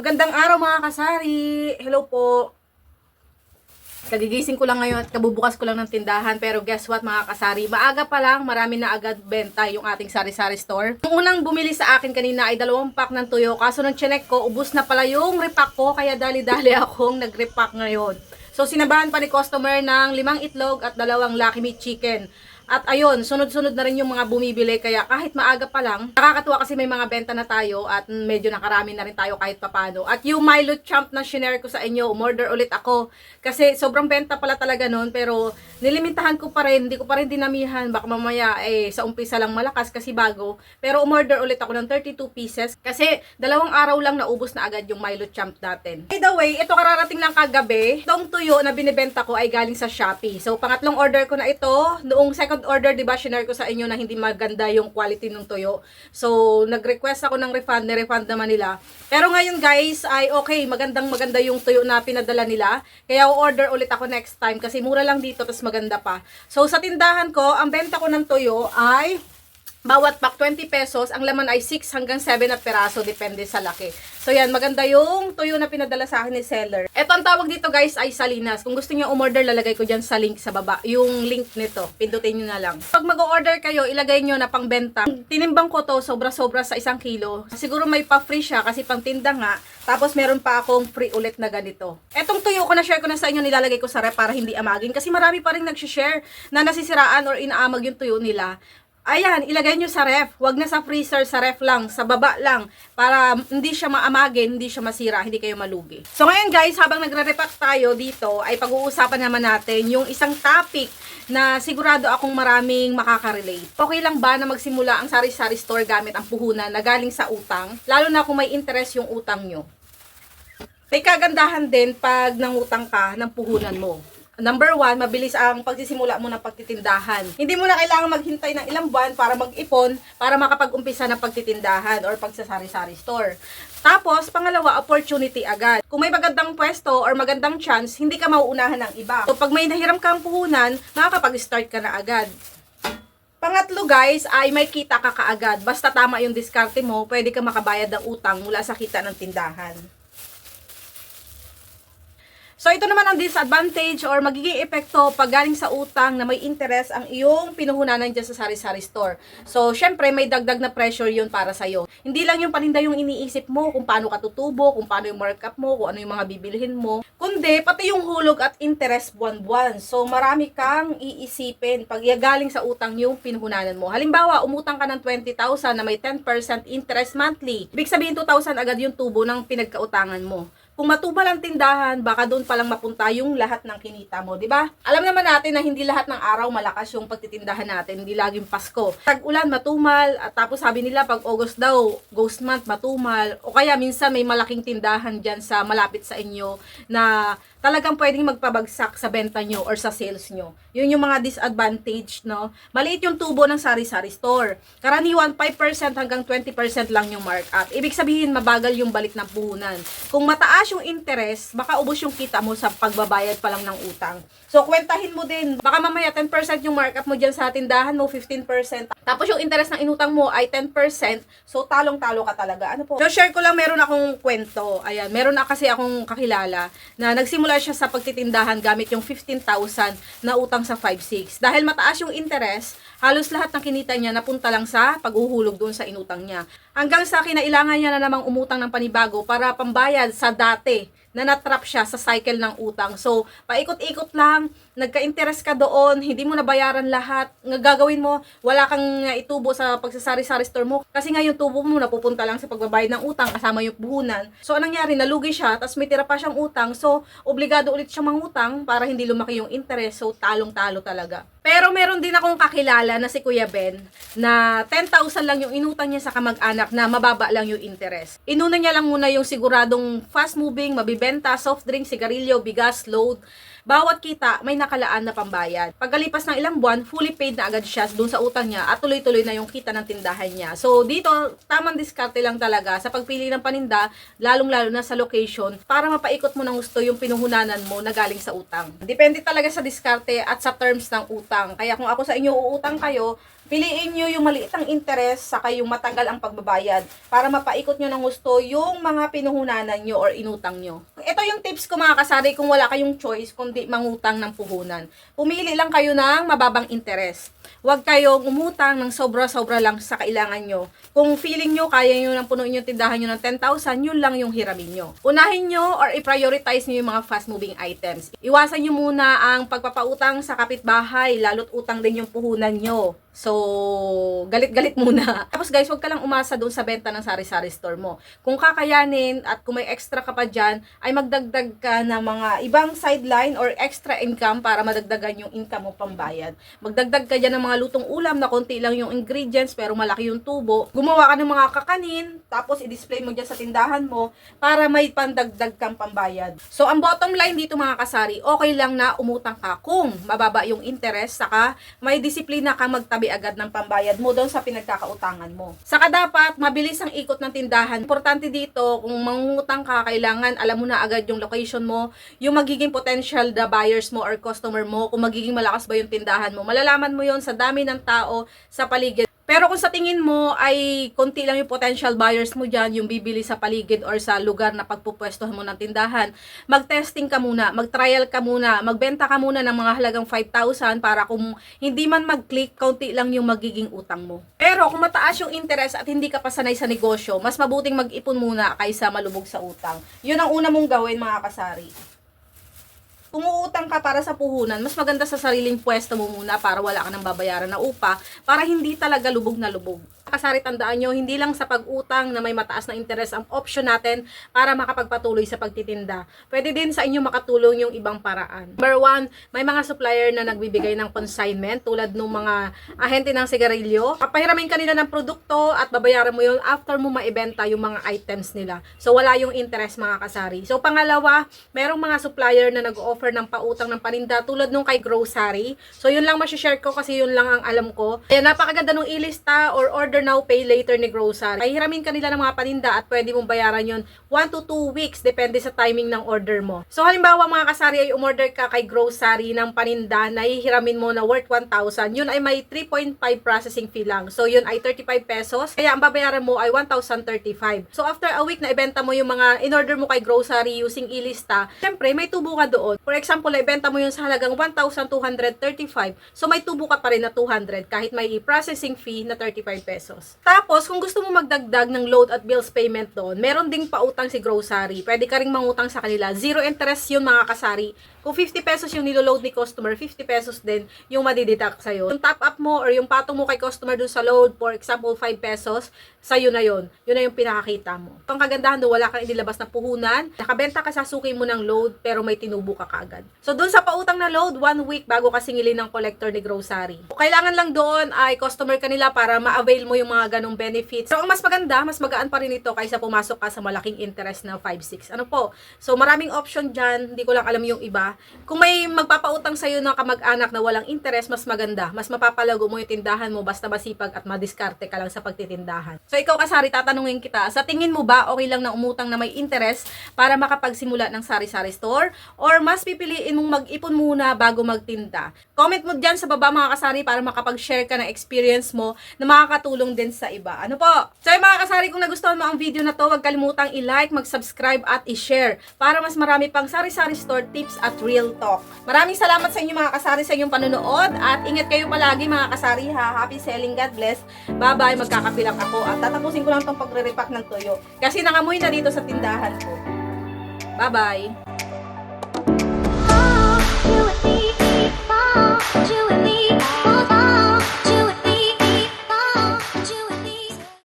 Magandang araw mga kasari. Hello po. Kagigising ko lang ngayon at kabubukas ko lang ng tindahan. Pero guess what mga kasari? Maaga pa lang, marami na agad benta yung ating sari-sari store. Yung unang bumili sa akin kanina ay dalawang pack ng tuyo. Kaso nung chinek ko, ubus na pala yung repack ko. Kaya dali-dali akong nag-repack ngayon. So sinabahan pa ni customer ng limang itlog at dalawang Lucky Meat Chicken. At ayun, sunod-sunod na rin yung mga bumibili kaya kahit maaga pa lang, nakakatuwa kasi may mga benta na tayo at medyo nakarami na rin tayo kahit papano. At yung Milo Champ na shinare ko sa inyo, umorder ulit ako kasi sobrang benta pala talaga noon pero nilimitahan ko pa rin, hindi ko pa rin dinamihan, baka mamaya eh sa umpisa lang malakas kasi bago. Pero umorder ulit ako ng 32 pieces kasi dalawang araw lang naubos na agad yung Milo Champ natin. By the way, ito kararating lang kagabi. Itong tuyo na binibenta ko ay galing sa Shopee. So pangatlong order ko na ito, noong second order, di ba, shinare ko sa inyo na hindi maganda yung quality ng tuyo. So, nag-request ako ng refund, ni-refund naman nila. Pero ngayon guys, ay okay, magandang maganda yung tuyo na pinadala nila. Kaya order ulit ako next time kasi mura lang dito, tapos maganda pa. So, sa tindahan ko, ang benta ko ng tuyo ay bawat pack 20 pesos, ang laman ay 6 hanggang 7 na peraso, depende sa laki. So yan, maganda yung tuyo na pinadala sa akin ni seller. Ito ang tawag dito guys ay salinas. Kung gusto niyo umorder, lalagay ko dyan sa link sa baba. Yung link nito, pindutin niyo na lang. Pag mag-order kayo, ilagay niyo na pangbenta. Tinimbang ko to, sobra-sobra sa isang kilo. Siguro may pa-free siya kasi pang tinda nga. Tapos meron pa akong free ulit na ganito. Etong tuyo ko na share ko na sa inyo, nilalagay ko sa rep para hindi amagin. Kasi marami pa rin nag-share na nasisiraan or inaamag yung tuyo nila. Ayan, ilagay nyo sa ref. Huwag na sa freezer, sa ref lang, sa baba lang. Para hindi siya maamagin, hindi siya masira, hindi kayo malugi. So ngayon guys, habang nagre-repack tayo dito, ay pag-uusapan naman natin yung isang topic na sigurado akong maraming makaka-relate. Okay lang ba na magsimula ang sari-sari store gamit ang puhunan na galing sa utang? Lalo na kung may interest yung utang nyo. May kagandahan din pag nangutang ka ng puhunan mo. Number one, mabilis ang pagsisimula mo ng pagtitindahan. Hindi mo na kailangan maghintay ng ilang buwan para mag-ipon para makapag-umpisa ng pagtitindahan or pagsasari-sari store. Tapos, pangalawa, opportunity agad. Kung may magandang pwesto or magandang chance, hindi ka mauunahan ng iba. So, pag may nahiram kang puhunan, makakapag-start ka na agad. Pangatlo guys, ay may kita ka kaagad. Basta tama yung diskarte mo, pwede ka makabayad ng utang mula sa kita ng tindahan. So, ito naman ang disadvantage or magiging epekto pag galing sa utang na may interest ang iyong pinuhunanan dyan sa sari-sari store. So, syempre, may dagdag na pressure yun para sa'yo. Hindi lang yung paninda yung iniisip mo kung paano ka tutubo, kung paano yung markup mo, kung ano yung mga bibilhin mo. Kundi, pati yung hulog at interest buwan-buwan. So, marami kang iisipin pag galing sa utang yung pinuhunanan mo. Halimbawa, umutang ka ng 20,000 na may 10% interest monthly. Ibig sabihin, 2,000 agad yung tubo ng pinagkautangan mo kung matubal ang tindahan, baka doon palang mapunta yung lahat ng kinita mo, di ba? Alam naman natin na hindi lahat ng araw malakas yung pagtitindahan natin, hindi laging Pasko. Tag-ulan, matumal, at tapos sabi nila pag August daw, ghost month, matumal, o kaya minsan may malaking tindahan dyan sa malapit sa inyo na talagang pwedeng magpabagsak sa benta nyo or sa sales nyo. Yun yung mga disadvantage, no? Maliit yung tubo ng sari-sari store. Karaniwan, 5% hanggang 20% lang yung markup. Ibig sabihin, mabagal yung balik ng puhunan. Kung mataas yung interest, baka ubos yung kita mo sa pagbabayad pa lang ng utang. So, kwentahin mo din. Baka mamaya 10% yung markup mo dyan sa tindahan mo, 15%. Tapos yung interest ng inutang mo ay 10%. So, talong-talo ka talaga. Ano po? So, share ko lang, meron akong kwento. Ayan, meron na kasi akong kakilala na nagsimula siya sa pagtitindahan gamit yung 15,000 na utang sa 5-6. Dahil mataas yung interest, halos lahat ng kinita niya napunta lang sa paghuhulog doon sa inutang niya. Hanggang sa kinailangan niya na namang umutang ng panibago para pambayad sa dati na natrap siya sa cycle ng utang. So, paikot-ikot lang, nagka-interest ka doon, hindi mo nabayaran lahat. Gagawin mo, wala kang itubo sa pagsasari-sari store mo. Kasi nga yung tubo mo napupunta lang sa pagbabayad ng utang kasama yung puhunan. So, anong nangyari? Nalugi siya, tapos may tira pa siyang utang. So, obligado ulit siyang mangutang para hindi lumaki yung interest. So, talong-talo talaga. Pero meron din akong kakilala na si Kuya Ben na 10,000 lang yung inutang niya sa kamag-anak na mababa lang yung interest. Inuna niya lang muna yung siguradong fast moving, mabibenta, soft drink, sigarilyo, bigas, load. Bawat kita may nakalaan na pambayad. Pagkalipas ng ilang buwan, fully paid na agad siya dun sa utang niya at tuloy-tuloy na yung kita ng tindahan niya. So dito, tamang diskarte lang talaga sa pagpili ng paninda, lalong-lalo na sa location, para mapaikot mo ng gusto yung pinuhunanan mo na galing sa utang. Depende talaga sa diskarte at sa terms ng utang. Kaya kung ako sa inyo uutang kayo, piliin nyo yung maliit ang interest saka yung matagal ang pagbabayad para mapaikot nyo ng gusto yung mga pinuhunanan nyo or inutang nyo. Ito yung tips ko mga kasari kung wala kayong choice kundi mangutang ng puhunan. Pumili lang kayo ng mababang interest. Huwag kayong umutang ng sobra-sobra lang sa kailangan nyo. Kung feeling nyo, kaya nyo nang punuin yung tindahan nyo ng 10,000, yun lang yung hiramin nyo. Unahin nyo or i-prioritize nyo yung mga fast-moving items. Iwasan nyo muna ang pagpapautang sa kapitbahay, lalo't utang din yung puhunan nyo. So, galit-galit muna. Tapos guys, huwag ka lang umasa doon sa benta ng sari-sari store mo. Kung kakayanin at kung may extra ka pa dyan, ay magdagdag ka ng mga ibang sideline or extra income para madagdagan yung income mo pambayad. Magdagdag ka dyan ng mga lutong ulam na konti lang yung ingredients pero malaki yung tubo. Gumawa ka ng mga kakanin, tapos i-display mo dyan sa tindahan mo para may pandagdag kang pambayad. So, ang bottom line dito mga kasari, okay lang na umutang ka kung mababa yung interest, saka may disiplina ka magtabi agad ng pambayad mo doon sa pinagkakautangan mo. Saka dapat mabilis ang ikot ng tindahan. Importante dito, kung mangungutang ka, kailangan alam mo na agad yung location mo, yung magiging potential the buyers mo or customer mo, kung magiging malakas ba yung tindahan mo. Malalaman mo yon sa dami ng tao sa paligid. Pero kung sa tingin mo ay konti lang yung potential buyers mo dyan, yung bibili sa paligid or sa lugar na pagpupwestohan mo ng tindahan, mag-testing ka muna, mag-trial ka muna, magbenta ka muna ng mga halagang 5,000 para kung hindi man mag-click, konti lang yung magiging utang mo. Pero kung mataas yung interest at hindi ka pa sanay sa negosyo, mas mabuting mag-ipon muna kaysa malubog sa utang. Yun ang una mong gawin mga kasari. Kung uutang ka para sa puhunan, mas maganda sa sariling pwesto mo muna para wala ka nang babayaran na upa para hindi talaga lubog na lubog. Kasari tandaan nyo, hindi lang sa pag-utang na may mataas na interest ang option natin para makapagpatuloy sa pagtitinda. Pwede din sa inyo makatulong yung ibang paraan. Number one, may mga supplier na nagbibigay ng consignment tulad ng mga ahente ng sigarilyo. Papahiramin kanila ng produkto at babayaran mo yun after mo maibenta yung mga items nila. So wala yung interest mga kasari. So pangalawa, merong mga supplier na nag-offer ng pautang ng paninda tulad nung kay grocery. So yun lang share ko kasi yun lang ang alam ko. Kaya napakaganda nung ilista or order now pay later ni grocery. Pahiramin kanila ng mga paninda at pwede mong bayaran yun 1 to 2 weeks depende sa timing ng order mo. So halimbawa mga kasari ay umorder ka kay grocery ng paninda na hihiramin mo na worth 1,000. Yun ay may 3.5 processing fee lang. So yun ay 35 pesos. Kaya ang babayaran mo ay 1,035. So after a week na ibenta mo yung mga in-order mo kay grocery using ilista, syempre may tubo ka doon. For example, ibenta mo yun sa halagang 1,235. So may tubo ka pa rin na 200 kahit may processing fee na 35 pesos. Tapos kung gusto mo magdagdag ng load at bills payment doon, meron ding pautang si grocery. Pwede ka ring mangutang sa kanila. Zero interest yun mga kasari. Kung 50 pesos yung niloload ni customer, 50 pesos din yung madideduct sa'yo. Yung top up mo or yung patong mo kay customer dun sa load, for example, 5 pesos, sa'yo na yon Yun na yung pinakakita mo. Ang kagandahan doon, wala kang inilabas na puhunan. Nakabenta ka sa suki mo ng load, pero may tinubo ka kaagad. So, dun sa pautang na load, one week bago ka singilin ng collector ni grocery. Kailangan lang doon ay customer ka nila para ma-avail mo yung mga ganong benefits. Pero ang mas maganda, mas magaan pa rin ito kaysa pumasok ka sa malaking interest na 5-6. Ano po? So, maraming option dyan. Hindi ko lang alam yung iba. Kung may magpapautang sa'yo ng kamag-anak na walang interest, mas maganda. Mas mapapalago mo yung tindahan mo basta masipag at madiskarte ka lang sa pagtitindahan. So, ikaw kasari, tatanungin kita, sa tingin mo ba okay lang na umutang na may interest para makapagsimula ng sari-sari store? Or mas pipiliin mong mag-ipon muna bago magtinda? Comment mo dyan sa baba mga kasari para makapag-share ka ng experience mo na makakatulong tulong din sa iba. Ano po? So yung mga kasari, kung nagustuhan mo ang video na to, huwag kalimutang i-like, mag-subscribe at i-share para mas marami pang sari-sari store tips at real talk. Maraming salamat sa inyo mga kasari sa inyong panonood at ingat kayo palagi mga kasari ha. Happy selling, God bless. Bye-bye, magkakapilang ako at tatapusin ko lang tong pagre-repack ng toyo kasi nakamoy na dito sa tindahan ko. Bye-bye. you and me.